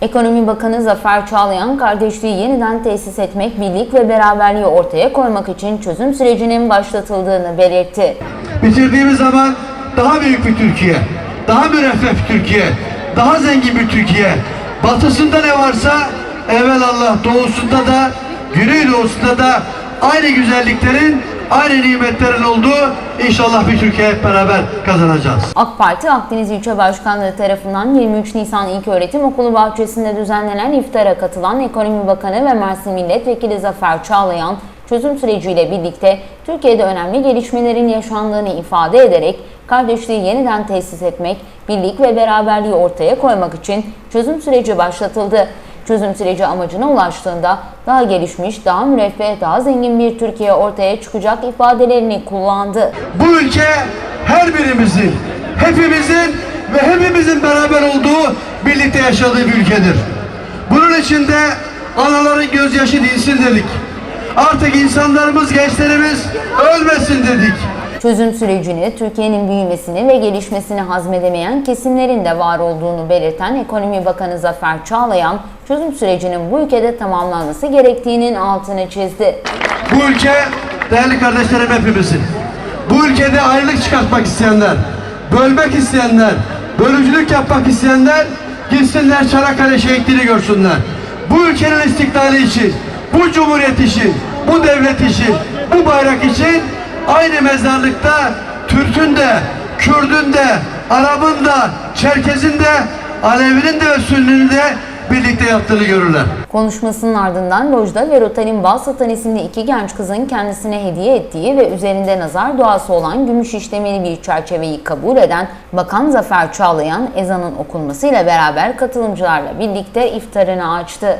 Ekonomi Bakanı Zafer Çağlayan, kardeşliği yeniden tesis etmek, birlik ve beraberliği ortaya koymak için çözüm sürecinin başlatıldığını belirtti. bitirdiğimiz zaman daha büyük bir Türkiye, daha müreffeh bir Türkiye, daha zengin bir Türkiye. Batısında ne varsa evvelallah doğusunda da, güneydoğusunda da aynı güzelliklerin, aynı nimetlerin olduğu inşallah bir Türkiye hep beraber kazanacağız. AK Parti Akdeniz İlçe Başkanlığı tarafından 23 Nisan İlköğretim Okulu bahçesinde düzenlenen iftara katılan Ekonomi Bakanı ve Mersin Milletvekili Zafer Çağlayan, çözüm süreciyle birlikte Türkiye'de önemli gelişmelerin yaşandığını ifade ederek kardeşliği yeniden tesis etmek, birlik ve beraberliği ortaya koymak için çözüm süreci başlatıldı. Çözüm süreci amacına ulaştığında daha gelişmiş, daha müreffeh, daha zengin bir Türkiye ortaya çıkacak ifadelerini kullandı. Bu ülke her birimizin, hepimizin ve hepimizin beraber olduğu, birlikte yaşadığı bir ülkedir. Bunun için de anaların gözyaşı dinsin dedik. Artık insanlarımız, gençlerimiz ölmesin dedik. Çözüm sürecini Türkiye'nin büyümesini ve gelişmesini hazmedemeyen kesimlerin de var olduğunu belirten Ekonomi Bakanı Zafer Çağlayan, çözüm sürecinin bu ülkede tamamlanması gerektiğinin altını çizdi. Bu ülke değerli kardeşlerim hepimizin. Bu ülkede ayrılık çıkartmak isteyenler, bölmek isteyenler, bölücülük yapmak isteyenler gitsinler Çanakkale şehitliğini görsünler. Bu ülkenin istiklali için, bu cumhuriyet için, bu devlet için, bu bayrak için aynı mezarlıkta Türk'ün de, Kürd'ün de, Arap'ın da, Çerkez'in de, Alevi'nin de ve de birlikte yattığını görürler. Konuşmasının ardından lojda ve Rotal'in bal satan isimli iki genç kızın kendisine hediye ettiği ve üzerinde nazar duası olan gümüş işlemeli bir çerçeveyi kabul eden Bakan Zafer Çağlayan ezanın okunmasıyla beraber katılımcılarla birlikte iftarını açtı.